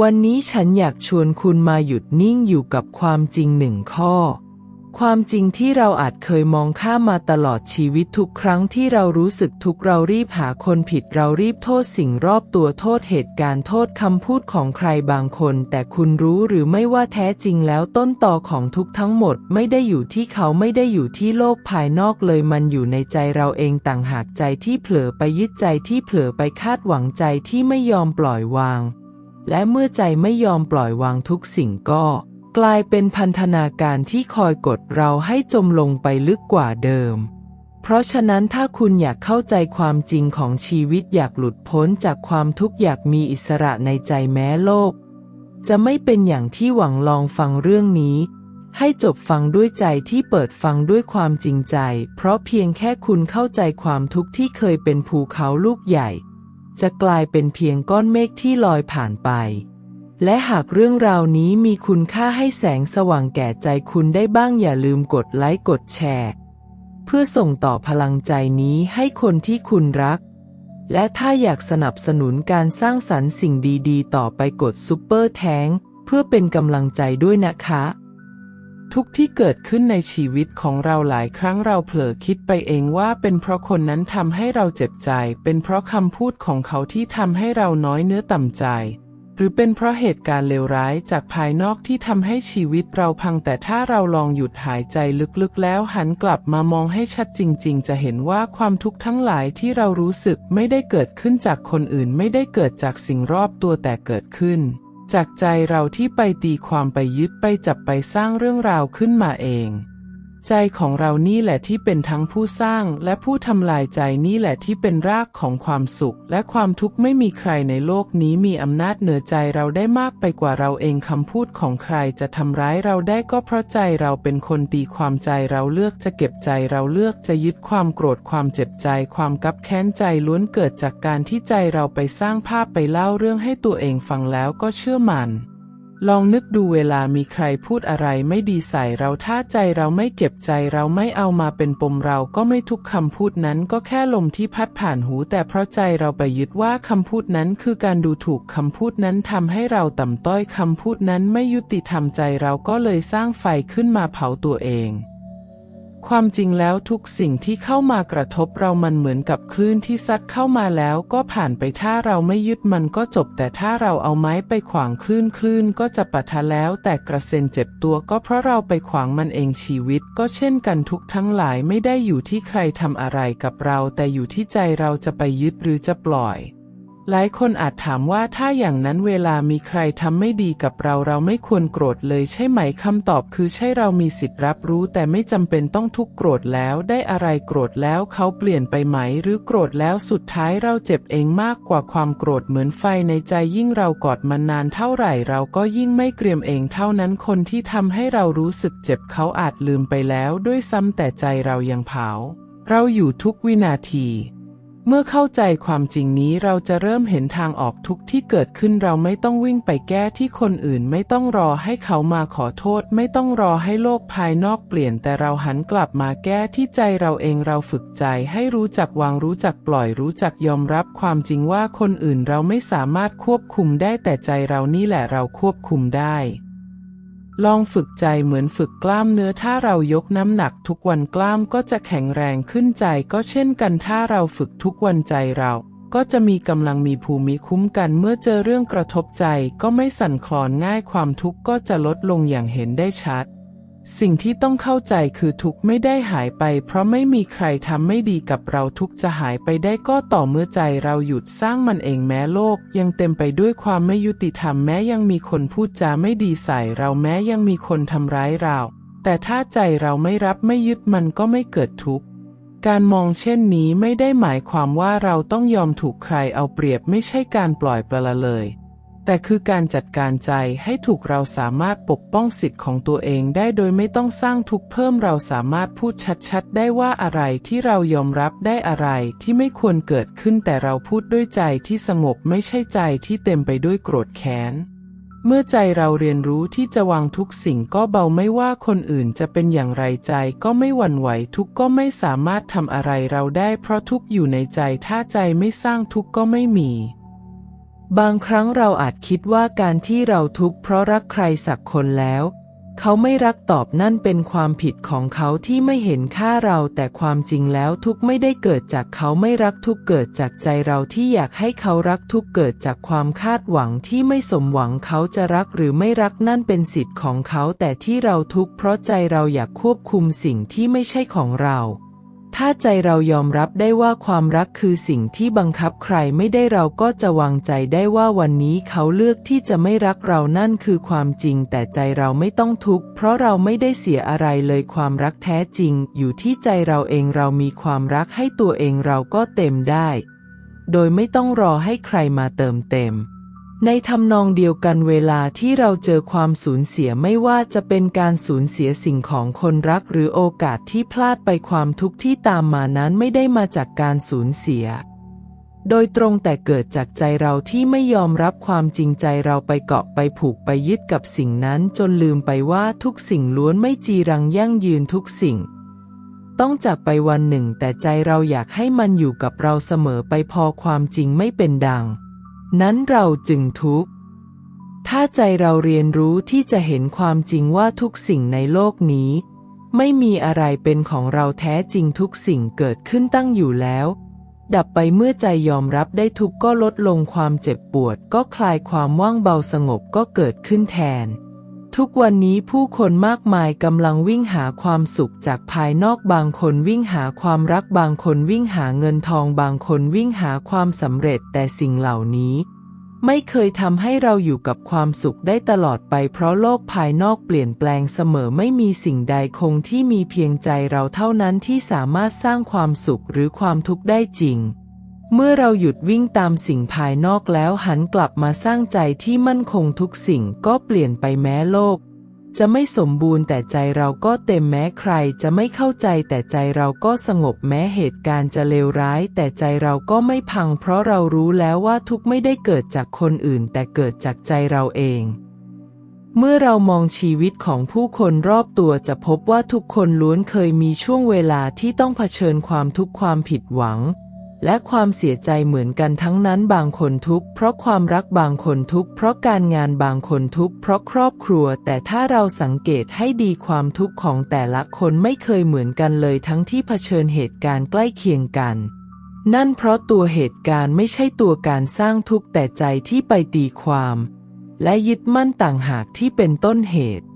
วันนี้ฉันอยากชวนคุณมาหยุดนิ่งอยู่กับความจริงหนึ่งข้อ ความจริงที่เราอาจเคยมองข้ามมาตลอดชีวิตทุกครั้งที่เรารู้สึกทุกเรารีบหาคนผิดเรารีบโทษสิ่งรอบตัวโทษเหตุการณ์โทษคำพูดของใครบางคน แต่คุณรู้หรือไม่ว่าแท้จริงแล้วต้นตอของทุกทั้งหมด ไม่ได้อยู่ที่เขาไม่ได้อยู่ที่โลกภายนอกเลยมันอยู่ในใจเราเองต่างหากใจที่เผลอไปยึดใจที่เผลอไปคาดหวังใจที่ไม่ยอมปล่อยวาง และเมื่อใจไม่ยอมปล่อยวางทุกสิ่งก็ กลายเป็นพันธนาการที่คอยกดเราให้จมลงไปลึกกว่าเดิม เพราะฉะนั้นถ้าคุณอยากเข้าใจความจริงของชีวิตอยากหลุดพ้นจากความทุกข์อยากมีอิสระในใจแม้โลก จะไม่เป็นอย่างที่หวังลองฟังเรื่องนี้ ให้จบฟังด้วยใจที่เปิดฟังด้วยความจริงใจ เพราะเพียงแค่คุณเข้าใจความทุกข์ที่เคยเป็นภูเขาลูกใหญ่ จะกลายเป็นเพียงก้อนเมฆที่ลอยผ่านไป และหากเรื่องราวนี้มีคุณค่าให้แสงสว่างแก่ใจคุณได้บ้างอย่าลืมกดไลค์กดแชร์ เพื่อส่งต่อพลังใจนี้ให้คนที่คุณรัก และถ้าอยากสนับสนุนการสร้างสรรค์สิ่งดีๆ ต่อไปกดซุปเปอร์แทงเพื่อเป็นกำลังใจด้วยนะคะ ทุกที่เกิดขึ้นในชีวิตของเราหลายครั้งเราเผลอคิดไปเองว่าเป็นเพราะคนนั้นทำให้เราเจ็บใจ เป็นเพราะคำพูดของเขาที่ทำให้เราน้อยเนื้อต่ำใจ หรือเป็นเพราะเหตุการณ์เลวร้ายจากภายนอกที่ทำให้ชีวิตเราพังแต่ถ้าเราลองหยุดหายใจลึกๆ แล้วหันกลับมามองให้ชัดจริง ๆ จะเห็นว่าความทุกข์ทั้งหลายที่เรารู้สึกไม่ได้เกิดขึ้นจากคนอื่นไม่ได้เกิดจากสิ่งรอบตัวแต่เกิดขึ้น จากใจเราที่ไปตีความไปยึดไปจับไปสร้างเรื่องราวขึ้นมาเอง ใจของเรานี่แหละที่เป็นทั้งผู้สร้างและผู้ทำลายใจนี่แหละที่เป็นรากของความสุข และความทุกข์ไม่มีใครในโลกนี้มีอำนาจเหนือใจเราได้มากไปกว่าเราเองคำพูดของใครจะทำร้ายเราได้ก็เพราะใจเราเป็นคนตีความใจเราเลือกจะเก็บใจเราเลือกจะยึดความโกรธความเจ็บใจ ความกับแค้นใจล้วนเกิดจากการที่ใจเราไปสร้างภาพไปเล่าเรื่องให้ตัวเองฟังแล้วก็เชื่อมัน ลองนึกดูเวลามีใครพูดอะไรไม่ดีใส่เราถ้าใจเราไม่เก็บใจเราไม่เอามาเป็นปมเราก็ไม่ทุกคำพูดนั้นก็แค่ลมที่พัดผ่านหู แต่เพราะใจเราไปยึดว่าคำพูดนั้นคือการดูถูกคำพูดนั้นทำให้เราต่ำต้อยคำพูดนั้นไม่ยุติธรรมใจเราก็เลยสร้างไฟขึ้นมาเผาตัวเอง ความจริงแล้วทุกสิ่งที่เข้ามากระทบเรามันเหมือนกับคลื่นที่ซัดเข้ามาแล้วก็ผ่านไปถ้าเราไม่ยึดมันก็จบ แต่ถ้าเราเอาไม้ไปขวางคลื่นคลื่นก็จะปะทะแล้ว แต่กระเซ็นเจ็บตัวก็เพราะเราไปขวางมันเองชีวิต ก็เช่นกันทุกทั้งหลายไม่ได้อยู่ที่ใครทำอะไรกับเรา แต่อยู่ที่ใจเราจะไปยึดหรือจะปล่อย หลายคนอาจถามว่าถ้าอย่างนั้นเวลามีใครทำไม่ดีกับเราเราไม่ควรโกรธเลยใช่ไหมคำตอบคือใช่เรามีสิทธิ์รับรู้ แต่ไม่จำเป็นต้องทุกโกรธแล้วได้อะไรโกรธแล้วเขาเปลี่ยนไปไหม หรือโกรธแล้วสุดท้ายเราเจ็บเองมากกว่าความโกรธเหมือนไฟในใจยิ่งเรากอดมันนานเท่าไหร่เราก็ยิ่งไม่เกรียมเองเท่านั้นคนที่ทำให้เรารู้สึกเจ็บเขาอาจลืมไปแล้ว ด้วยซ้ำแต่ใจเรายังเผา เราอยู่ทุกวินาที เมื่อเข้าใจความจริงนี้เราจะเริ่มเห็นทางออกทุกที่เกิดขึ้นเราไม่ต้องวิ่งไปแก้ที่คนอื่นไม่ต้องรอให้เขามาขอโทษ ไม่ต้องรอให้โลกภายนอกเปลี่ยน แต่เราหันกลับมาแก้ที่ใจเราเองเราฝึกใจให้รู้จักวางรู้จักปล่อยรู้จักยอมรับความจริงว่าคนอื่นเราไม่สามารถควบคุมได้แต่ใจเรานี่แหละเราควบคุมได้ ลองฝึกใจเหมือนฝึกกล้ามเนื้อถ้าเรายกน้ำหนักทุกวันกล้ามก็จะแข็งแรงขึ้นใจก็เช่นกันถ้าเราฝึกทุกวันใจเรา ก็จะมีกำลังมีภูมิคุ้มกันเมื่อเจอเรื่องกระทบใจก็ไม่สั่นคลอนง่ายความทุกข์ก็จะลดลงอย่างเห็นได้ชัด สิ่งที่ต้องเข้าใจคือทุกไม่ได้หายไป เพราะไม่มีใครทำไม่ดีกับเราทุกจะหายไปได้ก็ต่อเมื่อใจเราหยุดสร้างมันเองแม้โลก ยังเต็มไปด้วยความไม่ยุติธรรมแม้ยังมีคนพูดจาไม่ดีใส่เราแม้ยังมีคนทำร้ายเรา แต่ถ้าใจเราไม่รับไม่ยึดมันก็ไม่เกิดทุกข์การมองเช่นนี้ไม่ได้หมายความว่าเราต้องยอมถูกใครเอาเปรียบไม่ใช่การปล่อยปละเลย แต่คือการจัดการใจให้ถูกเราสามารถปกป้องสิทธิ์ของตัวเองได้โดยไม่ต้องสร้างทุกข์เพิ่มเราสามารถพูดชัดๆ ได้ว่าอะไรที่เรายอมรับได้อะไรที่ไม่ควรเกิดขึ้นแต่เราพูดด้วยใจที่สงบไม่ใช่ใจที่เต็มไปด้วยโกรธแค้นเมื่อใจเราเรียนรู้ที่จะวางทุกสิ่งก็เบาไม่ว่าคนอื่นจะเป็นอย่างไรใจก็ไม่หวั่นไหวทุกข์ก็ไม่สามารถทำอะไรเราได้เพราะทุกข์อยู่ในใจถ้าใจไม่สร้างทุกข์ก็ไม่มี บางครั้งเราอาจคิดว่าการที่เราทุกข์เพราะรักใครสักคนแล้ว เขาไม่รักตอบนั่นเป็นความผิดของเขาที่ไม่เห็นค่าเราแต่ความจริงแล้วทุกข์ไม่ได้เกิดจากเขาไม่รักทุกข์เกิดจากใจเราที่อยากให้เขารักทุกข์เกิดจากความคาดหวังที่ไม่สมหวังเขาจะรักหรือไม่รักนั่นเป็นสิทธิ์ของเขาแต่ที่เราทุกข์เพราะใจเราอยากควบคุมสิ่งที่ไม่ใช่ของเรา ถ้าใจเรายอมรับได้ว่าความรักคือสิ่งที่บังคับใครไม่ได้เราก็จะวางใจได้ว่าวันนี้เขาเลือกที่จะไม่รักเรานั่นคือความจริง แต่ใจเราไม่ต้องทุกข์เพราะเราไม่ได้เสียอะไรเลยความรักแท้จริง อยู่ที่ใจเราเองเรามีความรักให้ตัวเองเราก็เต็มได้ โดยไม่ต้องรอให้ใครมาเติมเต็ม ในทำนองเดียวกันเวลาที่เราเจอความสูญเสียไม่ว่าจะเป็นการสูญเสียสิ่งของคนรักหรือโอกาสที่พลาดไปความทุกข์ที่ตามมานั้นไม่ได้มาจากการสูญเสีย โดยตรงแต่เกิดจากใจเราที่ไม่ยอมรับความจริงใจเราไปเกาะไปผูกไปยึดกับสิ่งนั้นจนลืมไปว่าทุกสิ่งล้วนไม่จีรังยั่งยืนทุกสิ่งต้องจากไปวันหนึ่งแต่ใจเราอยากให้มันอยู่กับเราเสมอไปพอความจริงไม่เป็นดัง นั้นเราจึงทุกข์ ถ้าใจเราเรียนรู้ที่จะเห็นความจริงว่าทุกสิ่งในโลกนี้ ไม่มีอะไรเป็นของเราแท้จริงทุกสิ่งเกิดขึ้นตั้งอยู่แล้ว ดับไปเมื่อใจยอมรับได้ทุกข์ก็ลดลงความเจ็บปวดก็คลายความว่างเบาสงบก็เกิดขึ้นแทน ทุกวันนี้ผู้คนมากมายกำลังวิ่งหาความสุขจากภายนอกบางคนวิ่งหาความรักบางคนวิ่งหาเงินทองบางคนวิ่งหาความสำเร็จแต่สิ่งเหล่านี้ ไม่เคยทำให้เราอยู่กับความสุขได้ตลอดไปเพราะโลกภายนอกเปลี่ยนแปลงเสมอไม่มีสิ่งใดคงที่มีเพียงใจเราเท่านั้นที่สามารถสร้างความสุขหรือความทุกข์ได้จริง เมื่อเราหยุดวิ่งตามสิ่งภายนอกแล้วหันกลับมาสร้างใจที่มั่นคงทุกสิ่งก็เปลี่ยนไปแม้โลก จะไม่สมบูรณ์แต่ใจเราก็เต็มแม้ใครจะไม่เข้าใจแต่ใจเราก็สงบแม้เหตุการณ์จะเลวร้าย แต่ใจเราก็ไม่พัง เพราะเรารู้แล้วว่าทุกไม่ได้เกิดจากคนอื่น แต่เกิดจากใจเราเองเมื่อเรามองชีวิตของผู้คนรอบตัวจะพบว่าทุกคนล้วนเคยมีช่วงเวลาที่ต้องเผชิญความทุกข์ความผิดหวัง และความเสียใจเหมือนกันทั้งนั้นบางคนทุกข์เพราะความรักบางคนทุกข์เพราะการงานบางคนทุกข์เพราะครอบครัว แต่ถ้าเราสังเกตให้ดีความทุกข์ของแต่ละคนไม่เคยเหมือนกันเลยทั้งที่เผชิญเหตุการณ์ใกล้เคียงกัน นั่นเพราะตัวเหตุการณ์ไม่ใช่ตัวการสร้างทุกข์แต่ใจที่ไปตีความ และยึดมั่นต่างหากที่เป็นต้นเหตุ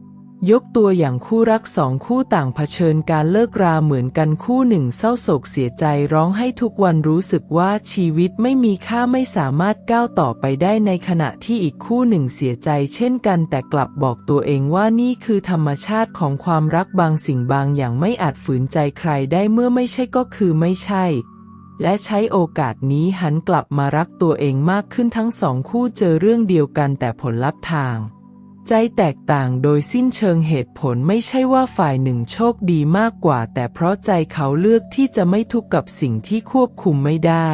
ยกตัวอย่างคู่รักสองคู่ต่างเผชิญการเลิกราเหมือนกันคู่หนึ่งเศร้าโศกเสียใจร้องให้ทุกวันรู้สึกว่าชีวิตไม่มีค่าไม่สามารถก้าวต่อไปได้ในขณะที่อีกคู่หนึ่งเสียใจเช่นกันแต่กลับบอกตัวเองว่านี่คือธรรมชาติของความรักบางสิ่งบางอย่างไม่อาจฝืนใจใครได้เมื่อไม่ใช่ก็คือไม่ใช่และใช้โอกาสนี้หันกลับมารักตัวเองมากขึ้นทั้งสองคู่เจอเรื่องเดียวกันแต่ผลลัพธ์ทาง ใจแตกต่างโดยสิ้นเชิงเหตุผลไม่ใช่ว่าฝ่ายหนึ่งโชคดีมากกว่า แต่เพราะใจเขาเลือกที่จะไม่ทุกข์กับสิ่งที่ควบคุมไม่ได้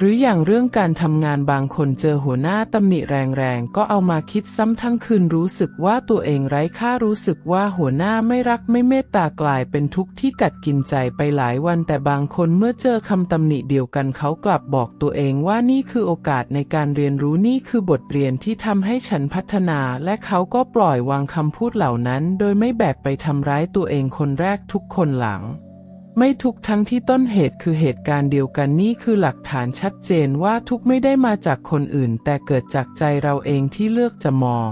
หรืออย่างเรื่องการทำงานบางคนเจอหัวหน้าตำหนิแรงๆ ก็เอามาคิดซ้ำทั้งคืนรู้สึกว่าตัวเองไร้ค่ารู้สึกว่าหัวหน้าไม่รักไม่เมตตากลายเป็นทุกข์ที่กัดกินใจไปหลายวัน แต่บางคนเมื่อเจอคำตำหนิเดียวกันเขากลับบอกตัวเองว่านี่คือโอกาสในการเรียนรู้นี่คือบทเรียนที่ทำให้ฉันพัฒนา และเขาก็ปล่อยวางคำพูดเหล่านั้น โดยไม่แบกไปทำร้ายตัวเองคนแรกทุกคนหลัง ไม่ทุกทั้งที่ต้นเหตุคือเหตุการณ์เดียวกันนี่คือหลักฐานชัดเจนว่าทุกไม่ได้มาจากคนอื่น แต่เกิดจากใจเราเองที่เลือกจะมอง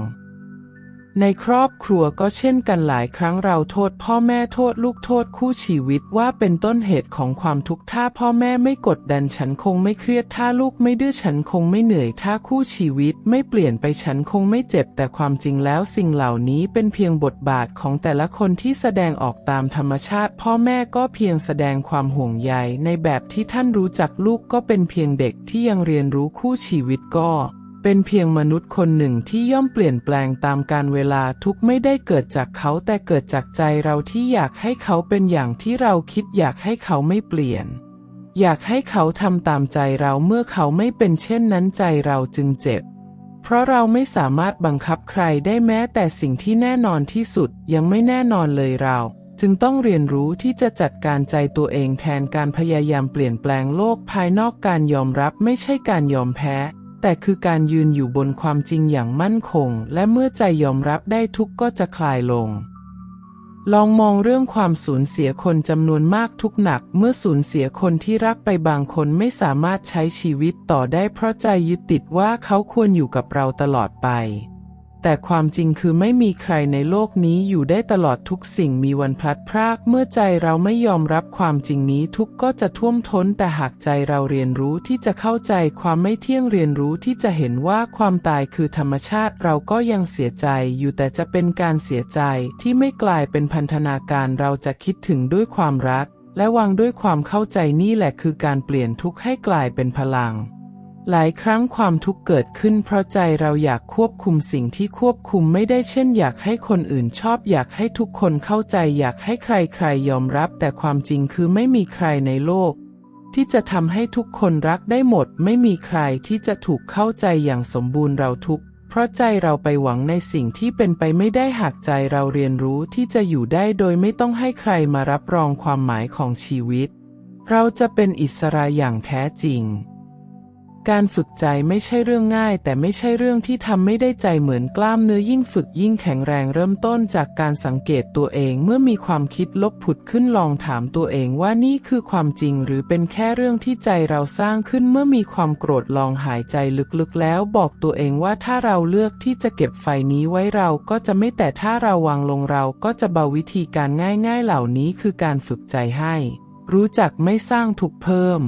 ในครอบครัวก็เช่นกันหลายครั้งเราโทษพ่อแม่โทษลูกโทษคู่ชีวิตว่าเป็นต้นเหตุของความทุกข์ถ้าพ่อแม่ไม่กดดันฉันคงไม่เครียดถ้าลูกไม่ดื้อฉันคงไม่เหนื่อยถ้าคู่ชีวิตไม่เปลี่ยนไปฉันคงไม่เจ็บ แต่ความจริงแล้วสิ่งเหล่านี้เป็นเพียงบทบาทของแต่ละคนที่แสดงออกตามธรรมชาติ พ่อแม่ก็เพียงแสดงความห่วงใยในแบบที่ท่านรู้จักลูกก็เป็นเพียงเด็กที่ยังเรียนรู้คู่ชีวิตก็ เป็นเพียงมนุษย์คนหนึ่งที่ย่อมเปลี่ยนแปลงตามการเวลาทุกไม่ได้เกิดจากเขาแต่เกิดจากใจเราที่อยากให้เขาเป็นอย่างที่เราคิดอยากให้เขาไม่เปลี่ยน อยากให้เขาทำตามใจเราเมื่อเขาไม่เป็นเช่นนั้นใจเราจึงเจ็บ เพราะเราไม่สามารถบังคับใครได้แม้แต่สิ่งที่แน่นอนที่สุดยังไม่แน่นอนเลยเรา จึงต้องเรียนรู้ที่จะจัดการใจตัวเองแทนการพยายามเปลี่ยนแปลงโลกภายนอกการยอมรับไม่ใช่การยอมแพ้ แต่คือการยืนอยู่บนความจริงอย่างมั่นคง และเมื่อใจยอมรับได้ทุกก็จะคลายลง ลองมองเรื่องความสูญเสียคนจำนวนมากทุกหนัก เมื่อสูญเสียคนที่รักไปบางคนไม่สามารถใช้ชีวิตต่อได้เพราะใจยึดติดว่าเขาควรอยู่กับเราตลอดไป แต่ความจริงคือไม่มีใครในโลกนี้อยู่ได้ตลอดทุกสิ่งมีวันพลัดพราก เมื่อใจเราไม่ยอมรับความจริงนี้ทุกก็จะท่วมท้น แต่หากใจเราเรียนรู้ที่จะเข้าใจความไม่เที่ยงเรียนรู้ที่จะเห็นว่าความตายคือธรรมชาติเราก็ยังเสียใจอยู่แต่จะเป็นการเสียใจที่ไม่กลายเป็นพันธนาการเราจะคิดถึงด้วยความรัก และวางด้วยความเข้าใจนี่แหละคือการเปลี่ยนทุกข์ให้กลายเป็นพลัง หลายครั้งความทุกข์เกิดขึ้นเพราะใจเราอยากควบคุมสิ่งที่ควบคุมไม่ได้เช่น อยากให้คนอื่นชอบ อยากให้ทุกคนเข้าใจ อยากให้ใครๆยอมรับ แต่ความจริงคือไม่มีใครในโลก ที่จะทำให้ทุกคนรักได้หมด ไม่มีใครที่จะถูกเข้าใจอย่างสมบูรณ์เราทุกเพราะใจเราไปหวังในสิ่งที่เป็นไปไม่ได้หากใจเราเรียนรู้ที่จะอยู่ได้โดยไม่ต้องให้ใครมารับรองความหมายของชีวิต เราจะเป็นอิสระอย่างแท้จริง การฝึกใจไม่ใช่เรื่องง่าย แต่ไม่ใช่เรื่องที่ทำไม่ได้ใจเหมือนกล้ามเนื้อยิ่งฝึกยิ่งแข็งแรงเริ่มต้นจากการสังเกตตัวเองเมื่อมีความคิดลบผุดขึ้นลองถามตัวเองว่านี่คือความจริงหรือเป็นแค่เรื่องที่ใจเราสร้างขึ้นเมื่อมีความโกรธลองหายใจลึกๆ แล้วบอกตัวเองว่าถ้าเราเลือกที่จะเก็บไฟนี้ไว้เราก็จะไม่แต่ถ้าเราวางลงเราก็จะเบาวิธีการง่าย ๆ เหล่านี้คือการฝึกใจให้ รู้จักไม่สร้างทุกข์เพิ่ม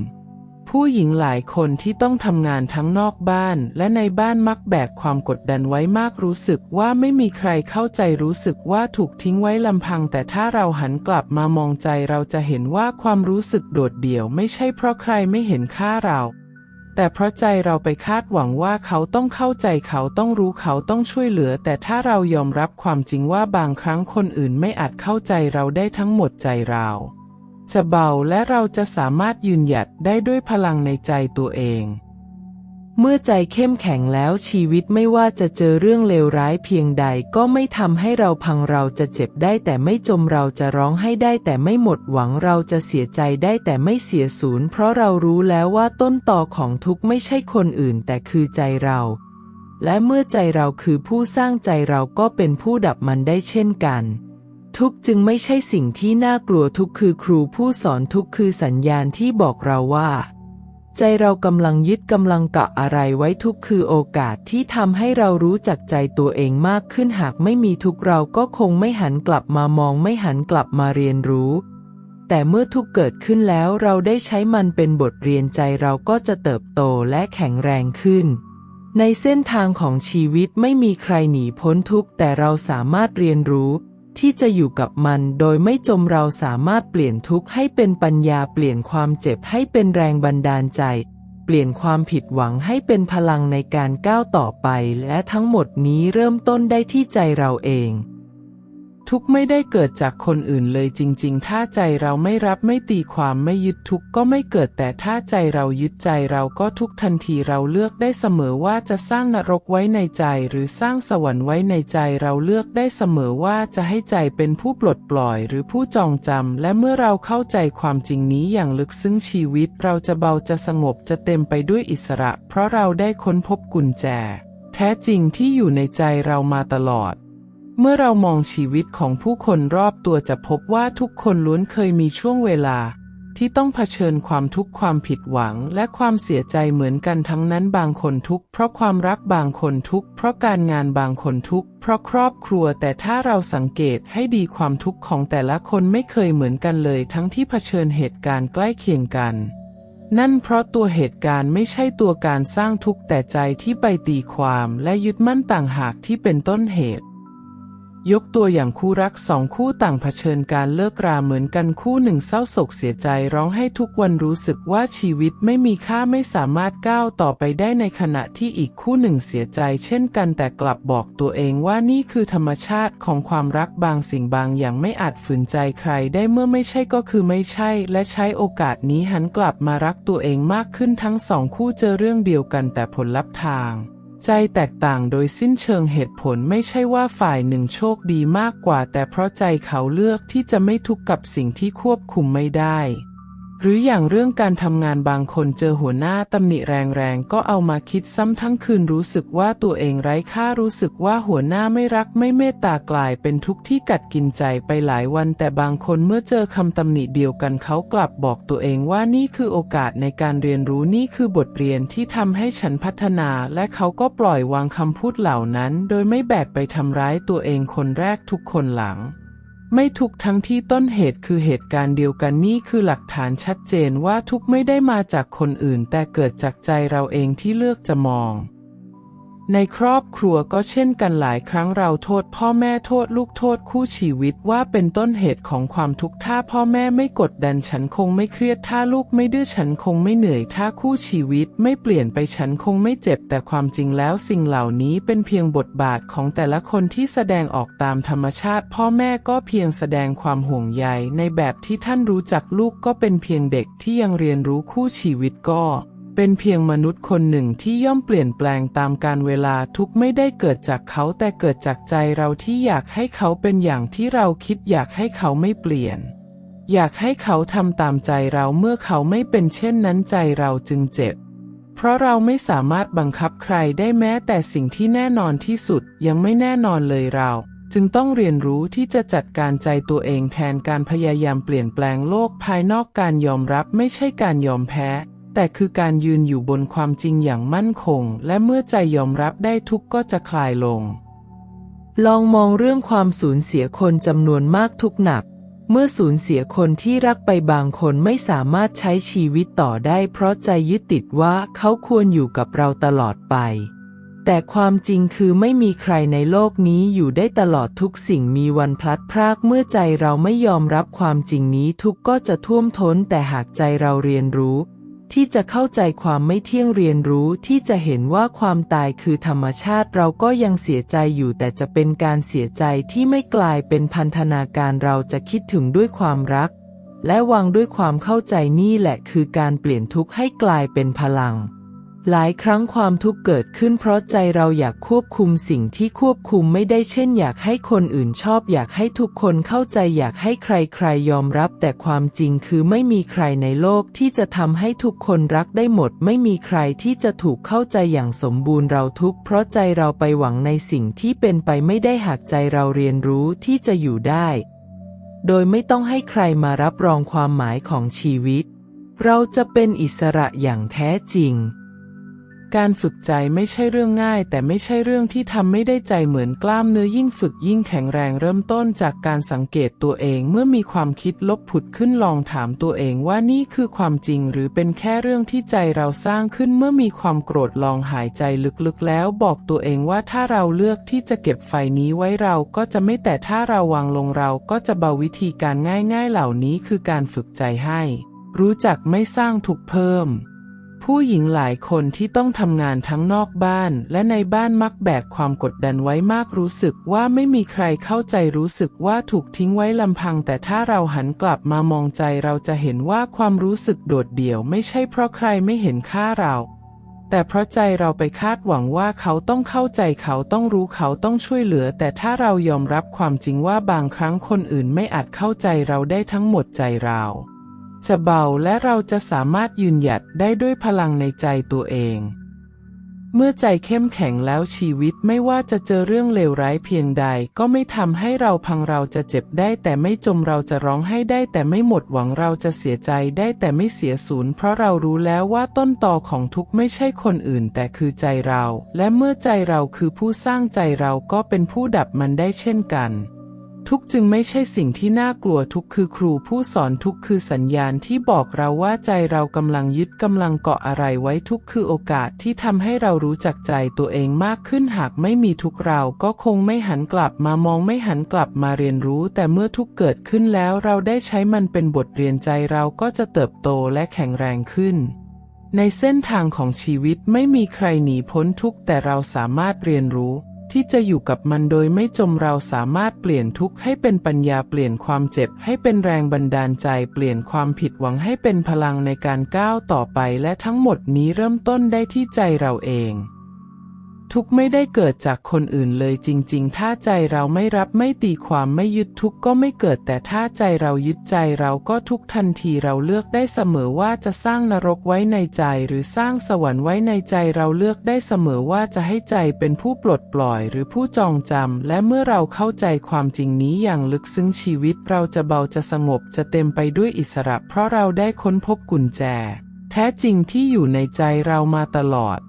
ผู้หญิงหลายคนที่ต้องทำงานทั้งนอกบ้าน และในบ้านมักแบกความกดดันไว้มากรู้สึกว่าไม่มีใครเข้าใจรู้สึกว่าถูกทิ้งไว้ลำพัง แต่ถ้าเราหันกลับมามองใจเราจะเห็นว่าความรู้สึกโดดเดี่ยวไม่ใช่เพราะใครไม่เห็นค่าเรา แต่เพราะใจเราไปคาดหวังว่าเขาต้องเข้าใจเขาต้องรู้เขาต้องช่วยเหลือ แต่ถ้าเรายอมรับความจริงว่าบางครั้งคนอื่นไม่อาจเข้าใจเราได้ทั้งหมดใจเรา จะเบาและเราจะสามารถยืนหยัดได้ด้วยพลังในใจตัวเอง เมื่อใจเข้มแข็งแล้วชีวิตไม่ว่าจะเจอเรื่องเลวร้ายเพียงใดก็ไม่ทำให้เราพังเราจะเจ็บได้แต่ไม่จมเราจะร้องให้ได้แต่ไม่หมดหวังเราจะเสียใจได้แต่ไม่เสียสูญเพราะเรารู้แล้วว่าต้นตอของทุกข์ไม่ใช่คนอื่นแต่คือใจเรา และเมื่อใจเราคือผู้สร้างใจเราก็เป็นผู้ดับมันได้เช่นกัน ทุกจึงไม่ใช่สิ่งที่น่ากลัวทุกคือครูผู้สอนทุกคือสัญญาณที่บอกเราว่า ใจเรากำลังยึดกำลังเกาะอะไรไว้ทุกคือโอกาสที่ทำให้เรารู้จักใจตัวเองมากขึ้นหากไม่มีทุกเราก็คงไม่หันกลับมามองไม่หันกลับมาเรียนรู้ แต่เมื่อทุกเกิดขึ้นแล้วเราได้ใช้มันเป็นบทเรียนใจเราก็จะเติบโตและแข็งแรงขึ้นในเส้นทางของชีวิตไม่มีใครหนีพ้นทุกแต่เราสามารถเรียนรู้ ที่จะอยู่กับมันโดยไม่จมเราสามารถเปลี่ยนทุกข์ให้เป็นปัญญาเปลี่ยนความเจ็บให้เป็นแรงบันดาลใจ เปลี่ยนความผิดหวังให้เป็นพลังในการก้าวต่อไป และทั้งหมดนี้เริ่มต้นได้ที่ใจเราเอง ทุกข์ไม่ได้เกิดจากคนอื่นเลยจริง ๆ ถ้าใจเราไม่รับไม่ตีความไม่ยึดทุกข์ก็ไม่เกิดแต่ถ้าใจเรายึดใจเราก็ทุกทันทีเราเลือกได้เสมอว่าจะสร้างนรกไว้ในใจ หรือสร้างสวรรค์ไว้ในใจเราเลือกได้เสมอว่าจะให้ใจเป็นผู้ปลดปล่อย หรือผู้จองจำและเมื่อเราเข้าใจความจริงนี้อย่างลึกซึ้งชีวิตเราจะเบาจะสงบจะเต็มไปด้วยอิสระ เพราะเราได้ค้นพบกุญแจ แท้จริงที่อยู่ในใจเรามาตลอด เมื่อเรามองชีวิตของผู้คนรอบตัวจะพบว่าทุกคนล้วนเคยมีช่วงเวลา ที่ต้องเผชิญความทุกข์ความผิดหวัง และความเสียใจเหมือนกันทั้งนั้นบางคนทุกข์เพราะความรักบางคนทุกข์เพราะการงานบางคนทุกข์เพราะครอบครัวแต่ถ้าเราสังเกตให้ดีความทุกข์ของแต่ละคนไม่เคยเหมือนกันเลย ทั้งที่เผชิญเหตุการณ์ใกล้เคียงกัน นั่นเพราะตัวเหตุการณ์ไม่ใช่ตัวการสร้างทุกข์แต่ใจที่ไปตีความและยึดมั่นต่างหากที่เป็นต้นเหตุ ยกตัวอย่างคู่รักสองคู่ต่างเผชิญการเลิกราเหมือนกันคู่หนึ่งเศร้าโศกเสียใจร้องให้ทุกวันรู้สึกว่าชีวิตไม่มีค่าไม่สามารถก้าวต่อไปได้ในขณะที่อีกคู่หนึ่งเสียใจเช่นกันแต่กลับบอกตัวเองว่านี่คือธรรมชาติของความรักบางสิ่งบางอย่างไม่อาจฝืนใจใครได้เมื่อไม่ใช่ก็คือไม่ใช่ และใช้โอกาสนี้หันกลับมารักตัวเองมากขึ้นทั้งสองคู่เจอเรื่องเดียวกันแต่ผลลัพธ์ทาง ใจแตกต่างโดยสิ้นเชิงเหตุผลไม่ใช่ว่าฝ่ายหนึ่งโชคดีมากกว่า แต่เพราะใจเขาเลือกที่จะไม่ทุกข์กับสิ่งที่ควบคุมไม่ได้ หรืออย่างเรื่องการทำงานบางคนเจอหัวหน้าตำหนิแรงๆ ก็เอามาคิดซ้ำทั้งคืนรู้สึกว่าตัวเองไร้ค่ารู้สึกว่าหัวหน้าไม่รักไม่เมตตากลายเป็นทุกข์ที่กัดกินใจไปหลายวัน แต่บางคนเมื่อเจอคำตำหนิเดียวกันเขากลับบอกตัวเองว่านี่คือโอกาสในการเรียนรู้นี่คือบทเรียนที่ทำให้ฉันพัฒนา และเขาก็ปล่อยวางคำพูดเหล่านั้น โดยไม่แบกไปทำร้ายตัวเองคนแรกทุกคนหลัง ไม่ทุกทั้งที่ต้นเหตุคือเหตุการณ์เดียวกันนี่คือหลักฐานชัดเจนว่าทุกไม่ได้มาจากคนอื่น แต่เกิดจากใจเราเองที่เลือกจะมอง ในครอบครัวก็เช่นกันหลายครั้งเราโทษพ่อแม่โทษลูกโทษคู่ชีวิตว่าเป็นต้นเหตุของความทุกข์ถ้าพ่อแม่ไม่กดดันฉันคงไม่เครียดถ้าลูกไม่ดื้อฉันคงไม่เหนื่อยถ้าคู่ชีวิตไม่เปลี่ยนไปฉันคงไม่เจ็บ แต่ความจริงแล้วสิ่งเหล่านี้เป็นเพียงบทบาทของแต่ละคนที่แสดงออกตามธรรมชาติ พ่อแม่ก็เพียงแสดงความห่วงใยในแบบที่ท่านรู้จักลูกก็เป็นเพียงเด็กที่ยังเรียนรู้คู่ชีวิตก็ เป็นเพียงมนุษย์คนหนึ่งที่ย่อมเปลี่ยนแปลงตามการเวลาทุกไม่ได้เกิดจากเขาแต่เกิดจากใจเราที่อยากให้เขาเป็นอย่างที่เราคิดอยากให้เขาไม่เปลี่ยน อยากให้เขาทำตามใจเราเมื่อเขาไม่เป็นเช่นนั้นใจเราจึงเจ็บ เพราะเราไม่สามารถบังคับใครได้แม้แต่สิ่งที่แน่นอนที่สุดยังไม่แน่นอนเลยเราจึงต้องเรียนรู้ที่จะจัดการใจตัวเองแทนการพยายามเปลี่ยนแปลงโลกภายนอกการยอมรับไม่ใช่การยอมแพ้ แต่คือการยืนอยู่บนความจริงอย่างมั่นคง และเมื่อใจยอมรับได้ทุกก็จะคลายลง ลองมองเรื่องความสูญเสียคนจำนวนมากทุกหนัก เมื่อสูญเสียคนที่รักไปบางคนไม่สามารถใช้ชีวิตต่อได้เพราะใจยึดติดว่าเขาควรอยู่กับเราตลอดไป แต่ความจริงคือไม่มีใครในโลกนี้อยู่ได้ตลอดทุกสิ่งมีวันพลัดพรากเมื่อใจเราไม่ยอมรับความจริงนี้ทุกก็จะท่วมท้นแต่หากใจเราเรียนรู้ ที่จะเข้าใจความไม่เที่ยงเรียนรู้ที่จะเห็นว่าความตายคือธรรมชาติเราก็ยังเสียใจอยู่แต่จะเป็นการเสียใจที่ไม่กลายเป็นพันธนาการเราจะคิดถึงด้วยความรัก และวางด้วยความเข้าใจนี่แหละคือการเปลี่ยนทุกข์ให้กลายเป็นพลัง หลายครั้งความทุกข์เกิดขึ้นเพราะใจเราอยากควบคุมสิ่งที่ควบคุมไม่ได้เช่น อยากให้คนอื่นชอบ อยากให้ทุกคนเข้าใจอยากให้ใครๆยอมรับ แต่ความจริงคือไม่มีใครในโลกที่จะทำให้ทุกคนรักได้หมด ไม่มีใครที่จะถูกเข้าใจอย่างสมบูรณ์เราทุกข์เพราะใจเราไปหวังในสิ่งที่เป็นไปไม่ได้หากใจเราเรียนรู้ที่จะอยู่ได้ โดยไม่ต้องให้ใครมารับรองความหมายของชีวิต เราจะเป็นอิสระอย่างแท้จริง การฝึกใจไม่ใช่เรื่องง่าย แต่ไม่ใช่เรื่องที่ทำไม่ได้ใจเหมือนกล้ามเนื้อยิ่งฝึกยิ่งแข็งแรงเริ่มต้นจากการสังเกตตัวเองเมื่อมีความคิดลบผุดขึ้นลองถามตัวเองว่านี่คือความจริงหรือเป็นแค่เรื่องที่ใจเราสร้างขึ้นเมื่อมีความโกรธลองหายใจลึกๆ แล้วบอกตัวเองว่าถ้าเราเลือกที่จะเก็บไฟนี้ไว้เราก็จะไม่แต่ถ้าเราวางลงเราก็จะเบาวิธีการง่าย ๆ เหล่านี้คือการฝึกใจให้ รู้จักไม่สร้างทุกข์เพิ่ม ผู้หญิงหลายคนที่ต้องทำงานทั้งนอกบ้าน และในบ้านมักแบกความกดดันไว้มากรู้สึกว่าไม่มีใครเข้าใจรู้สึกว่าถูกทิ้งไว้ลำพัง แต่ถ้าเราหันกลับมามองใจเราจะเห็นว่าความรู้สึกโดดเดี่ยวไม่ใช่เพราะใครไม่เห็นค่าเรา แต่เพราะใจเราไปคาดหวังว่าเขาต้องเข้าใจเขาต้องรู้เขาต้องช่วยเหลือ แต่ถ้าเรายอมรับความจริงว่าบางครั้งคนอื่นไม่อาจเข้าใจเราได้ทั้งหมดใจเรา จะเบาและเราจะสามารถยืนหยัดได้ด้วยพลังในใจตัวเอง เมื่อใจเข้มแข็งแล้วชีวิตไม่ว่าจะเจอเรื่องเลวร้ายเพียงใดก็ไม่ทำให้เราพังเราจะเจ็บได้แต่ไม่จมเราจะร้องให้ได้แต่ไม่หมดหวังเราจะเสียใจได้แต่ไม่เสียสูญเพราะเรารู้แล้วว่าต้นตอของทุกข์ไม่ใช่คนอื่นแต่คือใจเรา และเมื่อใจเราคือผู้สร้างใจเราก็เป็นผู้ดับมันได้เช่นกัน ทุกจึงไม่ใช่สิ่งที่น่ากลัวทุกคือครูผู้สอนทุกคือสัญญาณที่บอกเราว่าใจเรากำลังยึดกำลังเกาะอะไรไว้ทุกคือโอกาสที่ทำให้เรารู้จักใจตัวเองมากขึ้นหากไม่มีทุกเราก็คงไม่หันกลับมามองไม่หันกลับมาเรียนรู้ แต่เมื่อทุกเกิดขึ้นแล้วเราได้ใช้มันเป็นบทเรียนใจเราก็จะเติบโตและแข็งแรงขึ้นในเส้นทางของชีวิตไม่มีใครหนีพ้นทุกแต่เราสามารถเรียนรู้ ที่จะอยู่กับมันโดยไม่จมเราสามารถเปลี่ยนทุกข์ให้เป็นปัญญาเปลี่ยนความเจ็บให้เป็นแรงบันดาลใจเปลี่ยนความผิดหวังให้เป็นพลังในการก้าวต่อไปและทั้งหมดนี้เริ่มต้นได้ที่ใจเราเอง ทุกข์ไม่ได้เกิดจากคนอื่นเลยจริง ๆ ถ้าใจเราไม่รับไม่ตีความไม่ยึดทุกข์ก็ไม่เกิดแต่ถ้าใจเรายึดใจเราก็ทุกทันทีเราเลือกได้เสมอว่าจะสร้างนรกไว้ในใจ หรือสร้างสวรรค์ไว้ในใจเราเลือกได้เสมอว่าจะให้ใจเป็นผู้ปลดปล่อย หรือผู้จองจำและเมื่อเราเข้าใจความจริงนี้อย่างลึกซึ้งชีวิตเราจะเบาจะสงบจะเต็มไปด้วยอิสระ เพราะเราได้ค้นพบกุญแจ แท้จริงที่อยู่ในใจเรามาตลอด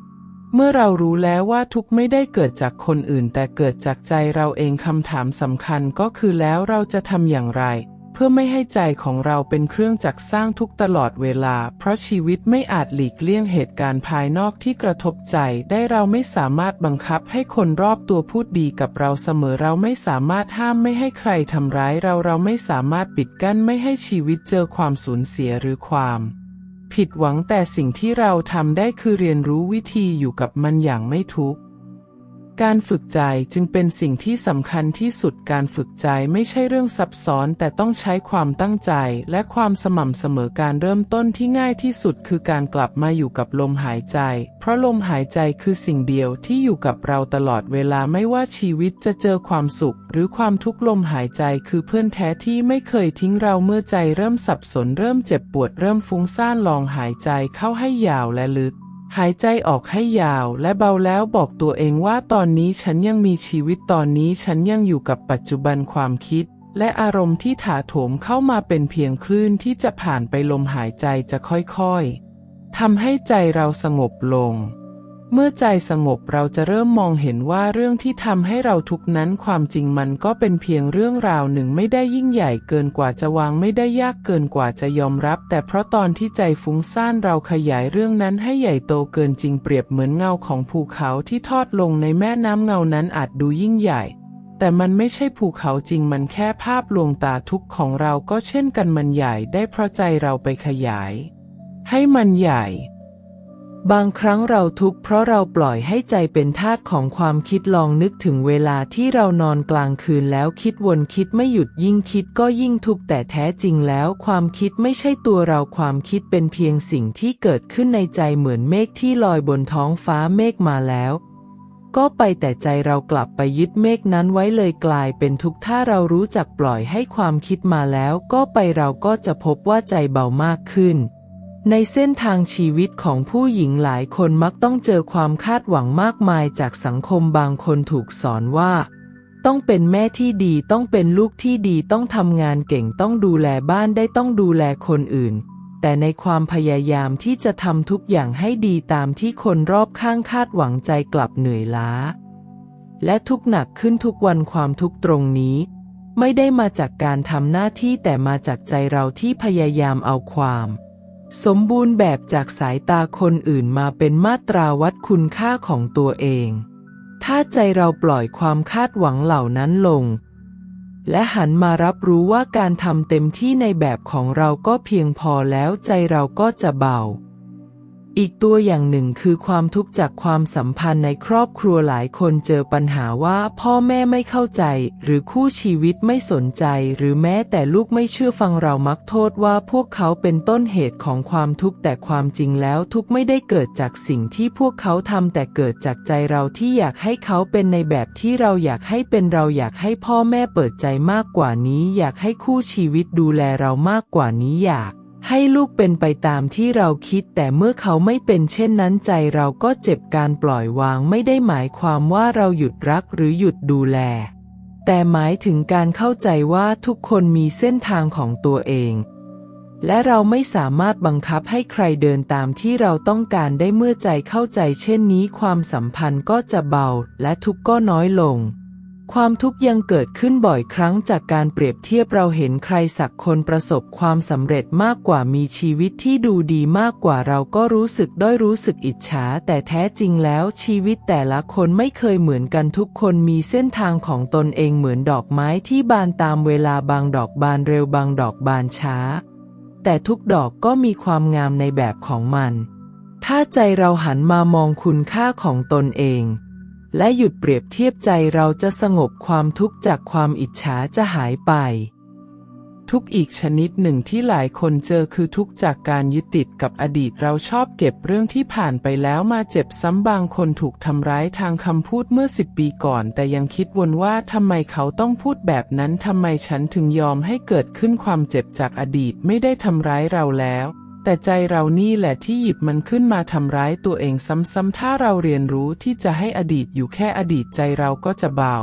เมื่อเรารู้แล้วว่าทุกข์ไม่ได้เกิดจากคนอื่น แต่เกิดจากใจเราเองคำถามสำคัญก็คือแล้วเราจะทำอย่างไร เพื่อไม่ให้ใจของเราเป็นเครื่องจักรสร้างทุกข์ตลอดเวลา เพราะชีวิตไม่อาจหลีกเลี่ยงเหตุการณ์ภายนอกที่กระทบใจได้เราไม่สามารถบังคับให้คนรอบตัวพูดดีกับเราเสมอเราไม่สามารถห้ามไม่ให้ใครทำร้ายเราเราไม่สามารถปิดกั้นไม่ให้ชีวิตเจอความสูญเสียหรือความ ผิดหวังแต่สิ่งที่เราทำได้คือเรียนรู้วิธีอยู่กับมันอย่างไม่ทุกข์ การฝึกใจจึงเป็นสิ่งที่สำคัญที่สุดการฝึกใจไม่ใช่เรื่องซับซ้อนแต่ต้องใช้ความตั้งใจและความสม่ำเสมอการเริ่มต้นที่ง่ายที่สุดคือการกลับมาอยู่กับลมหายใจ เพราะลมหายใจคือสิ่งเดียวที่อยู่กับเราตลอดเวลาไม่ว่าชีวิตจะเจอความสุข หรือความทุกข์ลมหายใจคือเพื่อนแท้ที่ไม่เคยทิ้งเราเมื่อใจเริ่มสับสนเริ่มเจ็บปวดเริ่มฟุ้งซ่านลองหายใจเข้าให้ยาวและลึก หายใจออกให้ยาวและเบาแล้วบอกตัวเองว่าตอนนี้ฉันยังมีชีวิตตอนนี้ฉันยังอยู่กับปัจจุบันความคิด และอารมณ์ที่ถาโถมเข้ามาเป็นเพียงคลื่นที่จะผ่านไปลมหายใจจะค่อยๆทำให้ใจเราสงบลง เมื่อใจสงบเราจะเริ่มมองเห็นว่าเรื่องที่ทำให้เราทุกนั้นความจริงมันก็เป็นเพียงเรื่องราวหนึ่งไม่ได้ยิ่งใหญ่เกินกว่าจะวางไม่ได้ยากเกินกว่าจะยอมรับ แต่เพราะตอนที่ใจฟุ้งซ่านเราขยายเรื่องนั้นให้ใหญ่โตเกินจริงเปรียบเหมือนเงาของภูเขาที่ทอดลงในแม่น้ำเงานั้นอาจดูยิ่งใหญ่ แต่มันไม่ใช่ภูเขาจริงมันแค่ภาพลวงตาทุกของเราก็เช่นกันมันใหญ่ได้เพราะใจเราไปขยาย ให้มันใหญ่ บางครั้งเราทุกข์เพราะเราปล่อยให้ใจเป็นทาสของความคิดลองนึกถึงเวลาที่เรานอนกลางคืนแล้วคิดวนคิดไม่หยุดยิ่งคิดก็ยิ่งทุกข์แต่แท้จริงแล้วความคิดไม่ใช่ตัวเราความคิดเป็นเพียงสิ่งที่เกิดขึ้นในใจเหมือนเมฆที่ลอยบนท้องฟ้าเมฆมาแล้ว ก็ไปแต่ใจเรากลับไปยึดเมฆนั้นไว้เลยกลายเป็นทุกข์ถ้าเรารู้จักปล่อยให้ความคิดมาแล้ว ก็ไปเราก็จะพบว่าใจเบามากขึ้น ในเส้นทางชีวิตของผู้หญิงหลายคนมักต้องเจอความคาดหวังมากมายจากสังคมบางคนถูกสอนว่า ต้องเป็นแม่ที่ดีต้องเป็นลูกที่ดีต้องทำงานเก่งต้องดูแลบ้านได้ต้องดูแลคนอื่น แต่ในความพยายามที่จะทำทุกอย่างให้ดีตามที่คนรอบข้างคาดหวังใจกลับเหนื่อยล้า และทุกหนักขึ้นทุกวันความทุกตรงนี้ ไม่ได้มาจากการทำหน้าที่แต่มาจากใจเราที่พยายามเอาความ สมบูรณ์แบบจากสายตาคนอื่นมาเป็นมาตราวัดคุณค่าของตัวเอง ถ้าใจเราปล่อยความคาดหวังเหล่านั้นลง และหันมารับรู้ว่าการทำเต็มที่ในแบบของเราก็เพียงพอแล้วใจเราก็จะเบา อีกตัวอย่างหนึ่งคือความทุกข์จากความสัมพันธ์ในครอบครัวหลายคนเจอปัญหาว่าพ่อแม่ไม่เข้าใจ หรือคู่ชีวิตไม่สนใจ หรือแม้แต่ลูกไม่เชื่อฟังเรามักโทษว่าพวกเขาเป็นต้นเหตุของความทุกข์แต่ความจริงแล้วทุกข์ไม่ได้เกิดจากสิ่งที่พวกเขาทำแต่เกิดจากใจเราที่อยากให้เขาเป็นในแบบที่เราอยากให้เป็นเราอยากให้พ่อแม่เปิดใจมากกว่านี้ อยากให้คู่ชีวิตดูแลเรามากกว่านี้อยาก ให้ลูกเป็นไปตามที่เราคิด แต่เมื่อเขาไม่เป็นเช่นนั้นใจเราก็เจ็บการปล่อยวางไม่ได้หมายความว่าเราหยุดรักหรือหยุดดูแล แต่หมายถึงการเข้าใจว่าทุกคนมีเส้นทางของตัวเอง และเราไม่สามารถบังคับให้ใครเดินตามที่เราต้องการได้เมื่อใจเข้าใจเช่นนี้ความสัมพันธ์ก็จะเบาและทุกข์ก็น้อยลง ความทุกข์ยังเกิดขึ้นบ่อยครั้งจากการเปรียบเทียบเราเห็นใครสักคนประสบความสำเร็จมากกว่ามีชีวิตที่ดูดีมากกว่าเราก็รู้สึกด้อยรู้สึกอิจฉา แต่แท้จริงแล้วชีวิตแต่ละคนไม่เคยเหมือนกันทุกคนมีเส้นทางของตนเองเหมือนดอกไม้ที่บานตามเวลาบางดอกบานเร็วบางดอกบานช้า แต่ทุกดอกก็มีความงามในแบบของมัน ถ้าใจเราหันมามองคุณค่าของตนเอง และหยุดเปรียบเทียบใจเราจะสงบความทุกข์จากความอิจฉาจะหายไป ทุกอีกชนิดหนึ่งที่หลายคนเจอคือทุกข์จากการยึดติดกับอดีตเราชอบเก็บเรื่องที่ผ่านไปแล้วมาเจ็บซ้ำบางคนถูกทำร้ายทางคำพูดเมื่อสิบปีก่อน แต่ยังคิดวนว่าทำไมเขาต้องพูดแบบนั้นทำไมฉันถึงยอมให้เกิดขึ้นความเจ็บจากอดีตไม่ได้ทำร้ายเราแล้ว แต่ใจเรานี่แหละที่หยิบมันขึ้นมาทำร้ายตัวเองซ้ำๆถ้าเราเรียนรู้ที่จะให้อดีตอยู่แค่อดีตใจเราก็จะเบา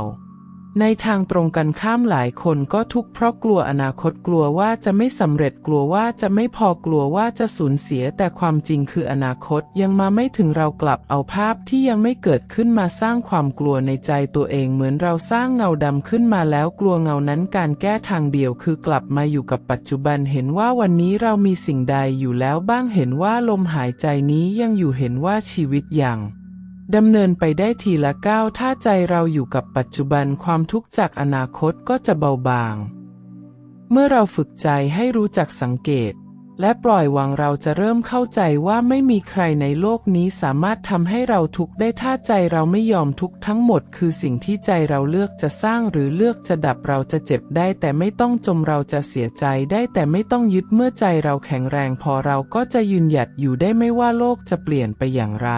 ในทางตรงกันข้ามหลายคนก็ทุกข์เพราะกลัวอนาคตกลัวว่าจะไม่สำเร็จกลัวว่าจะไม่พอกลัวว่าจะสูญเสียแต่ความจริงคืออนาคตยังมาไม่ถึงเรากลับเอาภาพที่ยังไม่เกิดขึ้นมาสร้างความกลัวในใจตัวเองเหมือนเราสร้างเงาดำขึ้นมาแล้วกลัวเงานั้นการแก้ทางเดียวคือกลับมาอยู่กับปัจจุบันเห็นว่าวันนี้เรามีสิ่งใดอยู่แล้วบ้างเห็นว่าลมหายใจนี้ยังอยู่เห็นว่าชีวิตอยัง ดำเนินไปได้ทีละก้าวถ้าใจเราอยู่กับปัจจุบันความทุกข์จากอนาคตก็จะเบาบาง เมื่อเราฝึกใจให้รู้จักสังเกต และปล่อยวางเราจะเริ่มเข้าใจว่าไม่มีใครในโลกนี้สามารถทำให้เราทุกข์ได้ถ้าใจเราไม่ยอมทุกข์ทั้งหมด คือสิ่งที่ใจเราเลือกจะสร้างหรือเลือกจะดับเราจะเจ็บได้แต่ไม่ต้องจมเราจะเสียใจได้แต่ไม่ต้องยึดเมื่อใจเราแข็งแรงพอเราก็จะยืนหยัดอยู่ได้ไม่ว่าโลกจะเปลี่ยนไปอย่างไร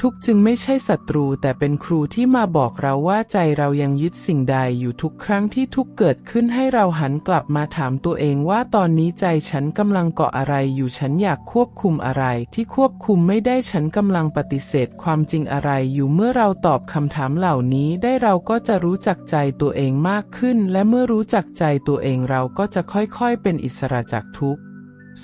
ทุกจึงไม่ใช่ศัตรูแต่เป็นครูที่มาบอกเราว่าใจเรายังยึดสิ่งใดอยู่ทุกครั้งที่ทุกเกิดขึ้นให้เราหันกลับมาถามตัวเองว่าตอนนี้ใจฉันกำลังเกาะอะไรอยู่ฉันอยากควบคุมอะไร ที่ควบคุมไม่ได้ฉันกำลังปฏิเสธความจริงอะไรอยู่เมื่อเราตอบคำถามเหล่านี้ได้เราก็จะรู้จักใจตัวเองมากขึ้น และเมื่อรู้จักใจตัวเองเราก็จะค่อยๆ เป็นอิสระจากทุกข์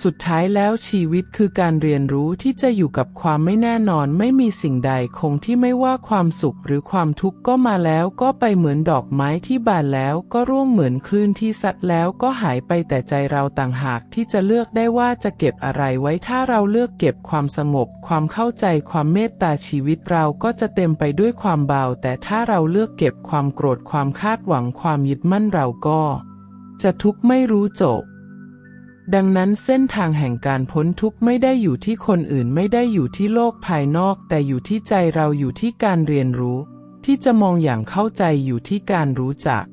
สุดท้ายแล้วชีวิตคือการเรียนรู้ที่จะอยู่กับความไม่แน่นอนไม่มีสิ่งใดคงที่ไม่ว่าความสุขหรือความทุกข์ก็มาแล้วก็ไปเหมือนดอกไม้ที่บานแล้วก็ร่วงเหมือนคลื่นที่ซัดแล้วก็หายไปแต่ใจเราต่างหากที่จะเลือกได้ว่าจะเก็บอะไรไว้ถ้าเราเลือกเก็บความสงบ ความเข้าใจความเมตตาชีวิตเราก็จะเต็มไปด้วยความเบา แต่ถ้าเราเลือกเก็บความโกรธความคาดหวังความยึดมั่นเราก็ จะทุกข์ไม่รู้จบ ดังนั้นเส้นทางแห่งการพ้นทุกข์ไม่ได้อยู่ที่คนอื่นไม่ได้อยู่ที่โลกภายนอก แต่อยู่ที่ใจเราอยู่ที่การเรียนรู้ ที่จะมองอย่างเข้าใจอยู่ที่การรู้จัก